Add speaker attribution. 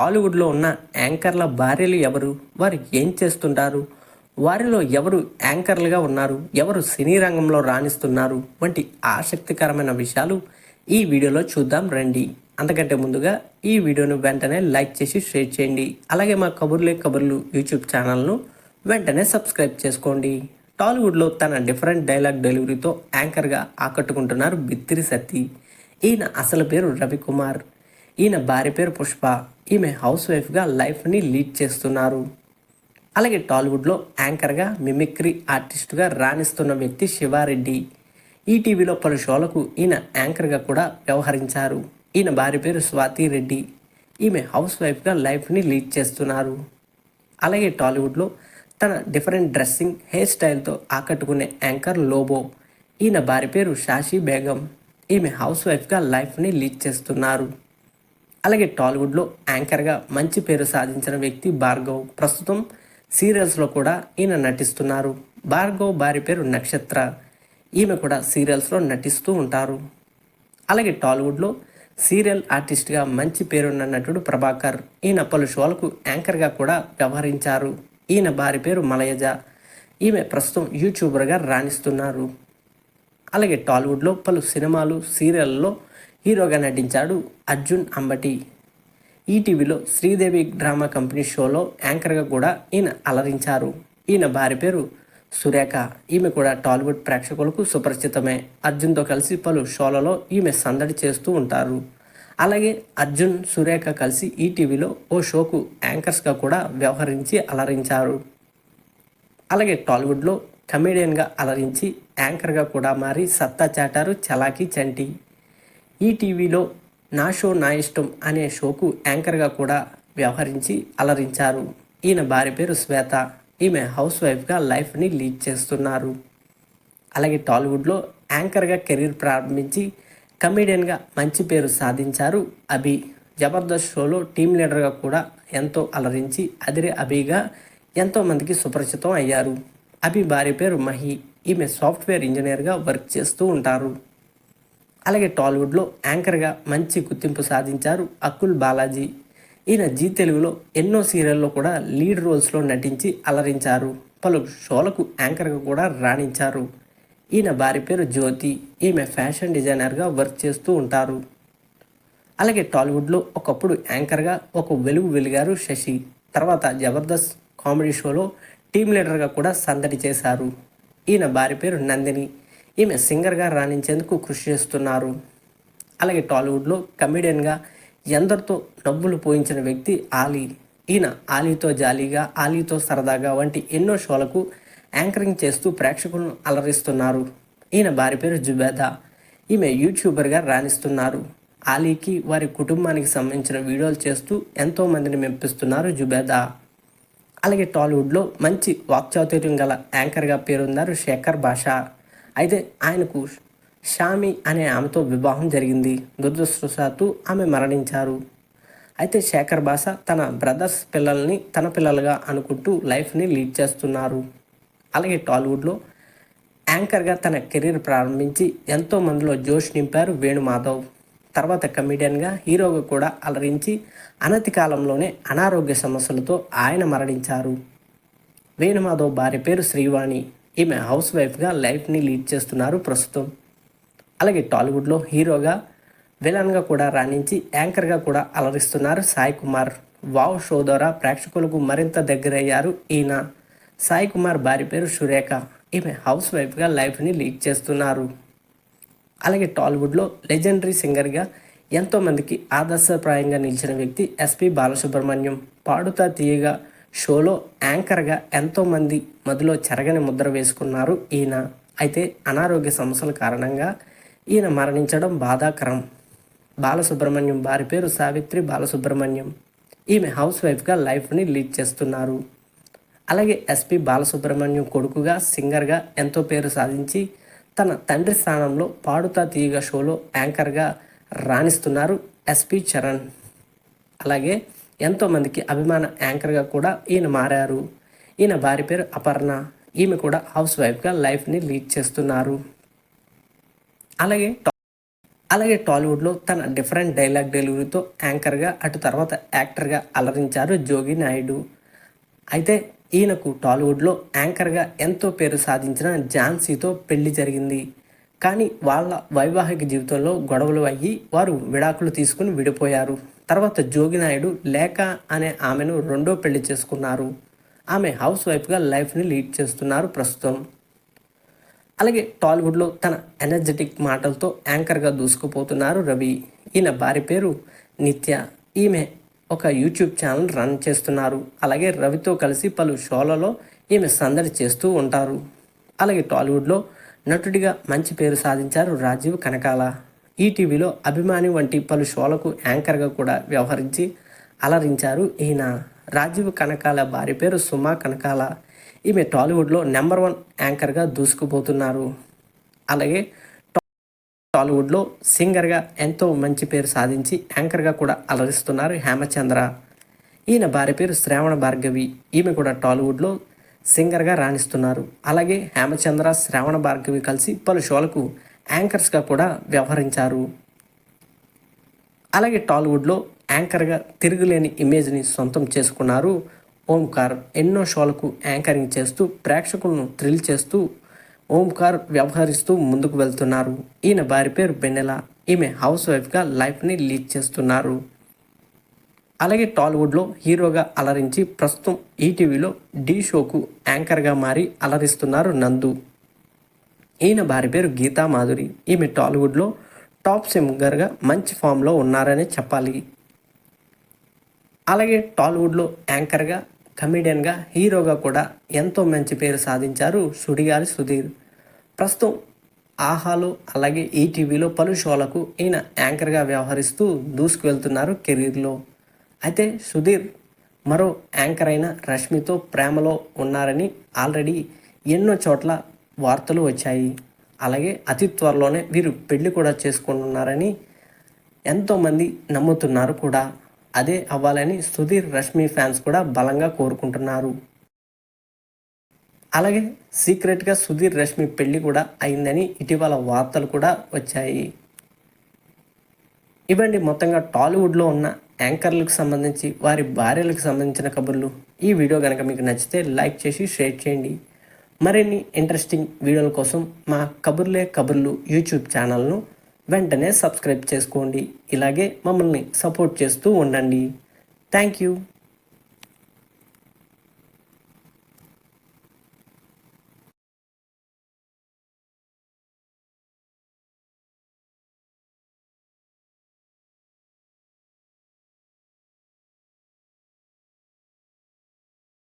Speaker 1: టాలీవుడ్లో ఉన్న యాంకర్ల భార్యలు ఎవరు? వారు ఏం చేస్తుంటారు? వారిలో ఎవరు యాంకర్లుగా ఉన్నారు? ఎవరు సినీ రంగంలో రాణిస్తున్నారు? వంటి ఆసక్తికరమైన విషయాలు ఈ వీడియోలో చూద్దాం రండి. అంతకంటే ముందుగా ఈ వీడియోను వెంటనే లైక్ చేసి షేర్ చేయండి. అలాగే మా కబుర్లే కబుర్లు యూట్యూబ్ ఛానల్ను వెంటనే సబ్స్క్రైబ్ చేసుకోండి. టాలీవుడ్లో తన డిఫరెంట్ డైలాగ్ డెలివరీతో యాంకర్గా ఆకట్టుకుంటున్నారు బిత్తిరి సత్తి ఈయన అసలు పేరు రవికుమార్. ఈయన భార్య పేరు పుష్ప. ఈమె హౌస్ వైఫ్గా లైఫ్ని లీడ్ చేస్తున్నారు. అలాగే టాలీవుడ్లో యాంకర్గా మిమిక్రీ ఆర్టిస్టుగా రాణిస్తున్న వ్యక్తి శివారెడ్డి. ఈటీవీలో పలు షోలకు ఈయన యాంకర్గా కూడా వ్యవహరించారు. ఈయన భార్య పేరు స్వాతి రెడ్డి. ఈమె హౌస్ వైఫ్గా లైఫ్ని లీడ్ చేస్తున్నారు. అలాగే టాలీవుడ్లో తన డిఫరెంట్ డ్రెస్సింగ్ హెయిర్ స్టైల్తో ఆకట్టుకునే యాంకర్ లోబో. ఈయన భార్య పేరు షాషి బేగం. ఈమె హౌస్ వైఫ్గా లైఫ్ని లీడ్ చేస్తున్నారు. అలాగే టాలీవుడ్లో యాంకర్గా మంచి పేరు సాధించిన వ్యక్తి భార్గవ్ ప్రస్తుతం సీరియల్స్లో కూడా ఈయన నటిస్తున్నారు. భార్గవ్ భార్య పేరు నక్షత్ర. ఈమె కూడా సీరియల్స్లో నటిస్తూ ఉంటారు. అలాగే టాలీవుడ్లో సీరియల్ ఆర్టిస్ట్గా మంచి పేరున్న నటుడు ప్రభాకర్ ఈయన పలు షోలకు యాంకర్గా కూడా వ్యవహరించారు. ఈయన భార్య పేరు మలయజ. ఈమె ప్రస్తుతం యూట్యూబర్గా రాణిస్తున్నారు. అలాగే టాలీవుడ్లో పలు సినిమాలు సీరియల్లో హీరోగా నటించాడు అర్జున్ అంబటి. ఈటీవీలో శ్రీదేవి డ్రామా కంపెనీ షోలో యాంకర్గా కూడా ఈయన అలరించారు. ఈయన భార్య పేరు సురేఖ. ఈమె కూడా టాలీవుడ్ ప్రేక్షకులకు సుపరిచితమే. అర్జున్తో కలిసి పలు షోలలో ఈమె సందడి చేస్తూ ఉంటారు. అలాగే అర్జున్ సురేఖ కలిసి ఈటీవీలో ఓ షోకు యాంకర్స్గా కూడా వ్యవహరించి అలరించారు. అలాగే టాలీవుడ్లో కమేడియన్గా అలరించి యాంకర్గా కూడా మారి సత్తా చాటారు చలాకీ చంటి. ఈ టీవీలో నా షో నా ఇష్టం అనే షోకు యాంకర్గా కూడా వ్యవహరించి అలరించారు. ఈయన భార్య పేరు శ్వేత. ఈమె హౌస్ వైఫ్గా లైఫ్ని లీడ్ చేస్తున్నారు. అలాగే టాలీవుడ్లో యాంకర్గా కెరీర్ ప్రారంభించి కమేడియన్గా మంచి పేరు సాధించారు అభి. జబర్దస్త్ షోలో టీం లీడర్గా కూడా ఎంతో అలరించి అదిరే అభిగా ఎంతోమందికి సుపరిచితం అయ్యారు. అభి భార్య పేరు మహి. ఈమె సాఫ్ట్వేర్ ఇంజనీర్గా వర్క్ చేస్తూ ఉంటారు. అలాగే టాలీవుడ్లో యాంకర్గా మంచి గుర్తింపు సాధించారు అకుల్ బాలాజీ. ఈయన జీ తెలుగులో ఎన్నో సీరియల్లో కూడా లీడ్ రోల్స్లో నటించి అలరించారు. పలు షోలకు యాంకర్గా కూడా రాణించారు. ఈయన భార్య పేరు జ్యోతి. ఈమె ఫ్యాషన్ డిజైనర్గా వర్క్ చేస్తూ ఉంటారు. అలాగే టాలీవుడ్లో ఒకప్పుడు యాంకర్గా ఒక వెలుగు వెలిగారు శశి. తర్వాత జబర్దస్త్ కామెడీ షోలో టీం లీడర్గా కూడా సందడి చేశారు. ఈయన భార్య పేరు నందిని. ఈమె సింగర్గా రాణించేందుకు కృషి చేస్తున్నారు. అలాగే టాలీవుడ్లో కమెడియన్గా ఎందరితో డబ్బులు పోయించిన వ్యక్తి ఆలీ. ఈయన ఆలీతో జాలీగా ఆలీతో సరదాగా వంటి ఎన్నో షోలకు యాంకరింగ్ చేస్తూ ప్రేక్షకులను అలరిస్తున్నారు. ఈయన భార్య పేరు జుబేదా. ఈమె యూట్యూబర్గా రాణిస్తున్నారు. ఆలీకి వారి కుటుంబానికి సంబంధించిన వీడియోలు చేస్తూ ఎంతోమందిని మెప్పిస్తున్నారు జుబేదా. అలాగే టాలీవుడ్లో మంచి వాక్చాతుర్యం గల యాంకర్గా పేరున్నారు శేఖర్ భాషా అయితే ఆయనకు షామి అనే ఆమెతో వివాహం జరిగింది. దురదృష్టవశాత్తు ఆమె మరణించారు. అయితే శేఖర్ భాష తన బ్రదర్స్ పిల్లల్ని తన పిల్లలుగా అనుకుంటూ లైఫ్ని లీడ్ చేస్తున్నారు. అలాగే టాలీవుడ్లో యాంకర్గా తన కెరీర్ ప్రారంభించి ఎంతో మందిలో జోష్ నింపారు వేణుమాధవ్. తర్వాత కమిడియన్గా హీరోగా కూడా అలరించి అనతి కాలంలోనే అనారోగ్య సమస్యలతో ఆయన మరణించారు. వేణుమాధవ్ భార్య పేరు శ్రీవాణి. ఈమె హౌస్ వైఫ్గా లైఫ్ని లీడ్ చేస్తున్నారు ప్రస్తుతం. అలాగే టాలీవుడ్లో హీరోగా విలన్గా కూడా రాణించి యాంకర్గా కూడా అలరిస్తున్నారు సాయి కుమార్. వావ్ షో ద్వారా ప్రేక్షకులకు మరింత దగ్గరయ్యారు ఈయన. సాయి కుమార్ భార్య పేరు సురేఖ. ఈమె హౌస్ వైఫ్గా లైఫ్ని లీడ్ చేస్తున్నారు. అలాగే టాలీవుడ్లో లెజెండరీ సింగర్గా ఎంతోమందికి ఆదర్శప్రాయంగా నిలిచిన వ్యక్తి ఎస్పి బాలసుబ్రహ్మణ్యం. పాడుతా తీయగా షోలో యాంకర్గా ఎంతోమంది మదిలో చెరగని ముద్ర వేసుకున్నారు ఈయన. అయితే అనారోగ్య సమస్యల కారణంగా ఈయన మరణించడం బాధాకరం. బాలసుబ్రహ్మణ్యం వారి పేరు సావిత్రి బాలసుబ్రహ్మణ్యం. ఈమె హౌస్ వైఫ్గా లైఫ్ని లీడ్ చేస్తున్నారు. అలాగే ఎస్పి బాలసుబ్రహ్మణ్యం కొడుకుగా సింగర్గా ఎంతో పేరు సాధించి తన తండ్రి స్థానంలో పాడుతా తీయగా షోలో యాంకర్గా రాణిస్తున్నారు ఎస్పి చరణ్. అలాగే ఎంతోమందికి అభిమాన యాంకర్గా కూడా ఈయన మారారు. ఈయన భార్య పేరు అపర్ణ. ఈమె కూడా హౌస్ వైఫ్గా లైఫ్ని లీడ్ చేస్తున్నారు. అలాగే అలాగే టాలీవుడ్లో తన డిఫరెంట్ డైలాగ్ డెలివరీతో యాంకర్గా అటు తర్వాత యాక్టర్గా అలరించారు జోగి నాయుడు. అయితే ఈయనకు టాలీవుడ్లో యాంకర్గా ఎంతో పేరు సాధించిన ఝాన్సీతో పెళ్ళి జరిగింది. కానీ వాళ్ళ వైవాహిక జీవితంలో గొడవలు అయ్యి వారు విడాకులు తీసుకుని విడిపోయారు. తర్వాత జోగినాయుడు లేఖ అనే ఆమెను రెండో పెళ్ళి చేసుకున్నారు. ఆమె హౌస్ వైఫ్గా లైఫ్ని లీడ్ చేస్తున్నారు ప్రస్తుతం. అలాగే టాలీవుడ్లో తన ఎనర్జెటిక్ మాటలతో యాంకర్గా దూసుకుపోతున్నారు రవి. ఈయన భార్య పేరు నిత్య. ఈమె ఒక యూట్యూబ్ ఛానల్ రన్ చేస్తున్నారు. అలాగే రవితో కలిసి పలు షోలలో ఈమె సందడి చేస్తూ ఉంటారు. అలాగే టాలీవుడ్లో నటుడిగా మంచి పేరు సాధించారు రాజీవ్ కనకాల. ఈటీవీలో అభిమాని వంటి పలు షోలకు యాంకర్గా కూడా వ్యవహరించి అలరించారు ఈయన రాజీవ్ కనకాల భార్య పేరు సుమా కనకాల. ఈమె టాలీవుడ్లో నెంబర్ వన్ యాంకర్గా దూసుకుపోతున్నారు. అలాగే టాలీవుడ్లో సింగర్గా ఎంతో మంచి పేరు సాధించి యాంకర్గా కూడా అలరిస్తున్నారు హేమచంద్ర. ఈయన భార్య పేరు శ్రావణ భార్గవి. ఈమె కూడా టాలీవుడ్లో సింగర్గా రాణిస్తున్నారు. అలాగే హేమచంద్ర శ్రావణ భార్గవి కలిసి పలు షోలకు యాంకర్స్గా కూడా వ్యవహరించారు. అలాగే టాలీవుడ్లో యాంకర్గా తిరుగులేని ఇమేజ్ని సొంతం చేసుకున్నారు ఓంకార్. ఎన్నో షోలకు యాంకరింగ్ చేస్తూ ప్రేక్షకులను థ్రిల్ చేస్తూ ఓంకార్ వ్యవహరిస్తూ ముందుకు వెళ్తున్నారు. ఈయన భార్య పేరు బెన్నెల. ఈమె హౌస్ వైఫ్గా లైఫ్ని లీడ్ చేస్తున్నారు. అలాగే టాలీవుడ్లో హీరోగా అలరించి ప్రస్తుతం ఈటీవీలో డీ షోకు యాంకర్గా మారి అలరిస్తున్నారు నందు. ఈయన భార్య పేరు గీతా మాధురి. ఈమె టాలీవుడ్లో టాప్ సింగర్గా మంచి ఫామ్లో ఉన్నారని చెప్పాలి. అలాగే టాలీవుడ్లో యాంకర్గా కమెడియన్గా హీరోగా కూడా ఎంతో మంచి పేరు సాధించారు సుడిగాలి సుధీర్. ప్రస్తుతం ఆహాలో అలాగే ఈటీవీలో పలు షోలకు ఈయన యాంకర్గా వ్యవహరిస్తూ దూసుకు వెళ్తున్నారు కెరీర్లో. అయితే సుధీర్ మరో యాంకర్ అయిన రష్మితో ప్రేమలో ఉన్నారని ఆల్రెడీ ఎన్నో చోట్ల వార్తలు వచ్చాయి. అలాగే అతి త్వరలోనే వీరు పెళ్ళి కూడా చేసుకుంటున్నారని ఎంతోమంది నమ్ముతున్నారు కూడా. అదే అవ్వాలని సుధీర్ రష్మి ఫ్యాన్స్ కూడా బలంగా కోరుకుంటున్నారు. అలాగే సీక్రెట్గా సుధీర్ రష్మి పెళ్ళి కూడా అయిందని ఇటీవల వార్తలు కూడా వచ్చాయి. ఇవ్వండి మొత్తంగా టాలీవుడ్లో ఉన్న యాంకర్లకు సంబంధించి వారి భార్యలకు సంబంధించిన కబుర్లు. ఈ వీడియో కనుక మీకు నచ్చితే లైక్ చేసి షేర్ చేయండి. మరిన్ని ఇంట్రెస్టింగ్ వీడియోల కోసం మా కబుర్లే కబుర్లు యూట్యూబ్ ఛానల్ను వెంటనే సబ్స్క్రైబ్ చేసుకోండి. ఇలాగే మమ్మల్ని సపోర్ట్ చేస్తూ ఉండండి. Thank you